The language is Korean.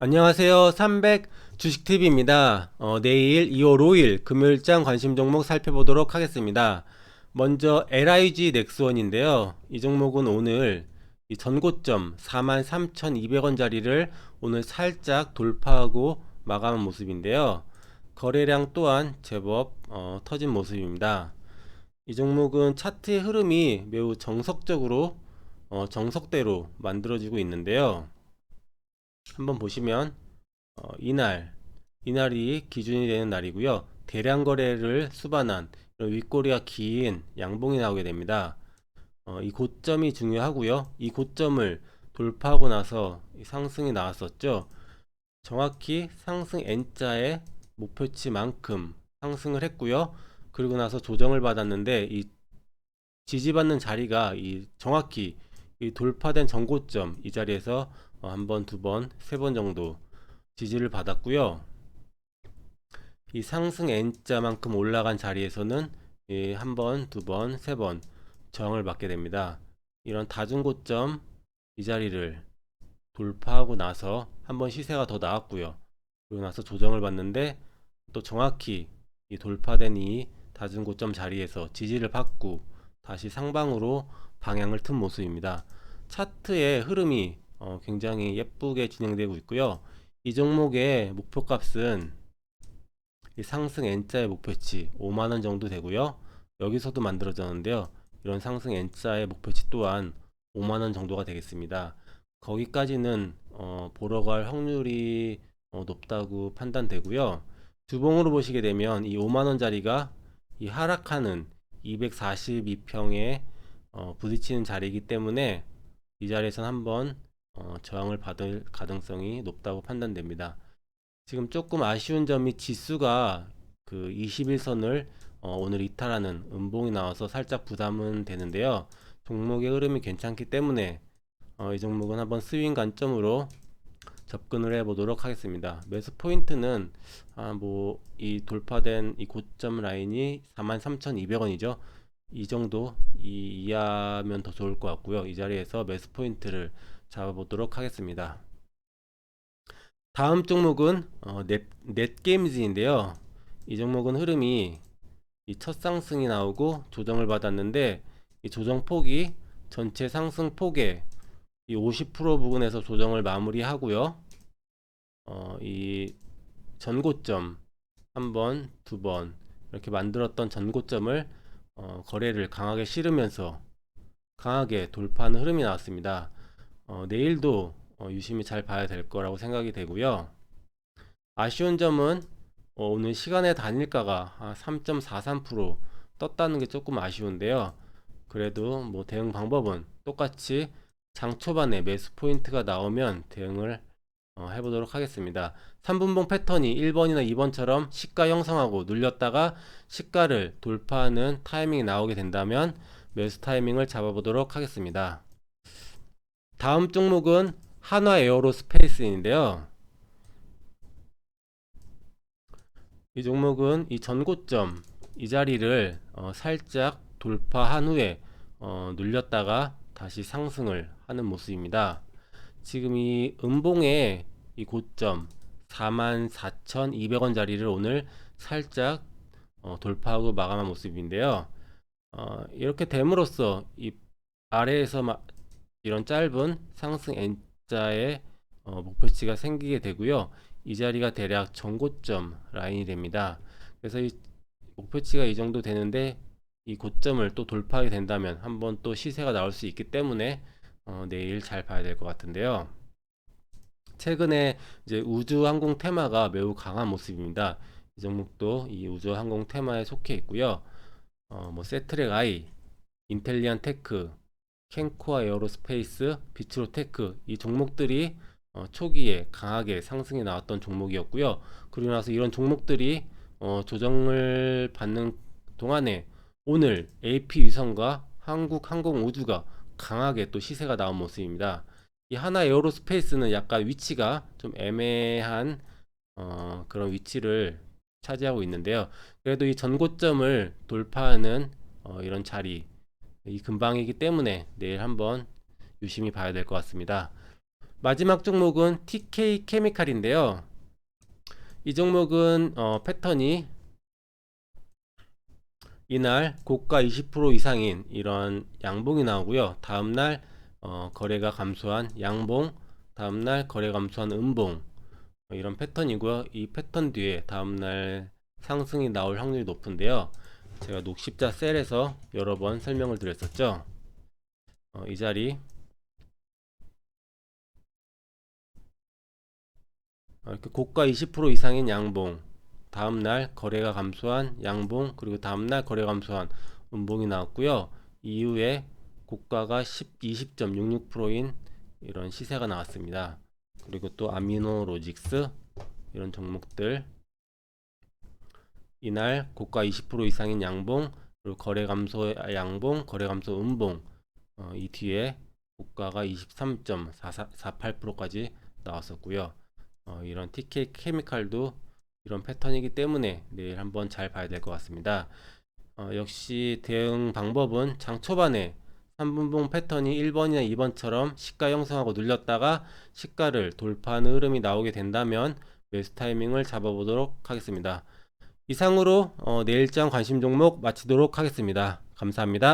안녕하세요. 300 주식TV입니다. 어, 내일 2월 5일 금요일장 관심 종목 살펴보도록 하겠습니다. 먼저 LIG 넥스원인데요. 이 종목은 오늘 이 전고점 43,200원짜리를 오늘 살짝 돌파하고 마감한 모습인데요. 거래량 또한 제법 어, 터진 모습입니다. 이 종목은 차트의 흐름이 매우 정석적으로 어, 정석대로 만들어지고 있는데요. 한번 보시면 어, 이날 이날이 기준이 되는 날이고요. 대량 거래를 수반한 윗꼬리가 긴 양봉이 나오게 됩니다. 어, 이 고점이 중요하고요. 이 고점을 돌파하고 나서 이 상승이 나왔었죠. 정확히 상승 N자의 목표치만큼 상승을 했고요. 그리고 나서 조정을 받았는데 이 지지받는 자리가 이 정확히 이 돌파된 전고점 이 자리에서 어, 한 번, 두 번, 세 번 정도 지지를 받았고요. 이 상승 N자만큼 올라간 자리에서는 이한 번, 두 번, 세 번 저항을 받게 됩니다. 이런 다중고점 이 자리를 돌파하고 나서 한 번 시세가 더 나왔고요. 그리고 나서 조정을 받는데 또 정확히 이 돌파된 이 다중고점 자리에서 지지를 받고 다시 상방으로 방향을 튼 모습입니다. 차트의 흐름이 어, 굉장히 예쁘게 진행되고 있고요. 이 종목의 목표값은 이 상승 N자의 목표치 5만원 정도 되고요. 여기서도 만들어졌는데요. 이런 상승 N자의 목표치 또한 5만원 정도가 되겠습니다. 거기까지는 어, 보러 갈 확률이 어, 높다고 판단되고요. 주봉으로 보시게 되면 이 5만원짜리가 이 하락하는 242평에 어, 부딪히는 자리이기 때문에 이 자리에선 한번 어, 저항을 받을 가능성이 높다고 판단됩니다. 지금 조금 아쉬운 점이 지수가 그 21선을 어, 오늘 이탈하는 음봉이 나와서 살짝 부담은 되는데요. 종목의 흐름이 괜찮기 때문에 어, 이 종목은 한번 스윙 관점으로 접근을 해 보도록 하겠습니다. 매수 포인트는 아, 뭐 이 돌파된 이 고점 라인이 43,200원이죠. 이 정도 이 이하면 더 좋을 것 같고요. 이 자리에서 매수 포인트를 잡아보도록 하겠습니다. 다음 종목은 어, 넷, 넷게임즈인데요. 이 종목은 흐름이 이 첫 상승이 나오고 조정을 받았는데 이 조정 폭이 전체 상승 폭의 이 50% 부분에서 조정을 마무리하고요. 어, 이 전고점 한 번, 두 번 이렇게 만들었던 전고점을 어, 거래를 강하게 실으면서 강하게 돌파하는 흐름이 나왔습니다. 어, 내일도 어, 유심히 잘 봐야 될 거라고 생각이 되고요. 아쉬운 점은 어, 오늘 시간의 단일가가 3.43% 떴다는 게 조금 아쉬운데요. 그래도 뭐 대응 방법은 똑같이 장 초반에 매수 포인트가 나오면 대응을 어, 해보도록 하겠습니다. 3분봉 패턴이 1번이나 2번처럼 시가 형성하고 눌렸다가 시가를 돌파하는 타이밍이 나오게 된다면 매수 타이밍을 잡아보도록 하겠습니다. 다음 종목은 한화 에어로스페이스인데요. 이 종목은 이 전고점 이 자리를 어, 살짝 돌파한 후에 어, 눌렸다가 다시 상승을 하는 모습입니다. 지금 이 음봉의 이 고점 44,200원 자리를 오늘 살짝 어, 돌파하고 마감한 모습인데요. 어, 이렇게 됨으로써 이 아래에서 막 이런 짧은 상승 N자의 어, 목표치가 생기게 되고요. 이 자리가 대략 전고점 라인이 됩니다. 그래서 이 목표치가 이 정도 되는데 이 고점을 또 돌파하게 된다면 한번 또 시세가 나올 수 있기 때문에 어, 내일 잘 봐야 될 것 같은데요. 최근에 이제 우주 항공 테마가 매우 강한 모습입니다. 이 종목도 이 우주 항공 테마에 속해 있고요. 어, 뭐 세트렉 아이, 인텔리안 테크, 캔코아 에어로스페이스, 비트로테크 이 종목들이 어, 초기에 강하게 상승이 나왔던 종목이었고요. 그리고 나서 이런 종목들이 어, 조정을 받는 동안에 오늘 AP 위성과 한국 항공 우주가 강하게 또 시세가 나온 모습입니다. 이 하나 에어로스페이스는 약간 위치가 좀 애매한 어, 그런 위치를 차지하고 있는데요. 그래도 이 전고점을 돌파하는 어, 이런 자리 이 근방이기 때문에 내일 한번 유심히 봐야 될 것 같습니다. 마지막 종목은 TK 케미칼인데요. 이 종목은 어, 패턴이 이날 고가 20% 이상인 이런 양봉이 나오고요. 다음날 어, 거래가 감소한 양봉, 다음날 거래 감소한 음봉 어, 이런 패턴이고요. 이 패턴 뒤에 다음날 상승이 나올 확률이 높은데요. 제가 녹십자 셀에서 여러 번 설명을 드렸었죠. 어, 이 자리. 어, 이렇게 고가 20% 이상인 양봉. 다음날 거래가 감소한 양봉 그리고 다음날 거래 감소한 음봉이 나왔고요. 이후에 고가가 10, 20.66%인 이런 시세가 나왔습니다. 그리고 또 아미노 로직스 이런 종목들 이날 고가 20% 이상인 양봉 그리고 거래 감소 양봉 거래 감소 음봉 어, 이 뒤에 고가가 23.48%까지 나왔었고요 어, 이런 TK 케미칼도 이런 패턴이기 때문에 내일 한번 잘 봐야 될 것 같습니다. 어, 역시 대응 방법은 장 초반에 3분봉 패턴이 1번이나 2번처럼 시가 형성하고 눌렸다가 시가를 돌파하는 흐름이 나오게 된다면 매수 타이밍을 잡아보도록 하겠습니다. 이상으로 어, 내일장 관심 종목 마치도록 하겠습니다. 감사합니다.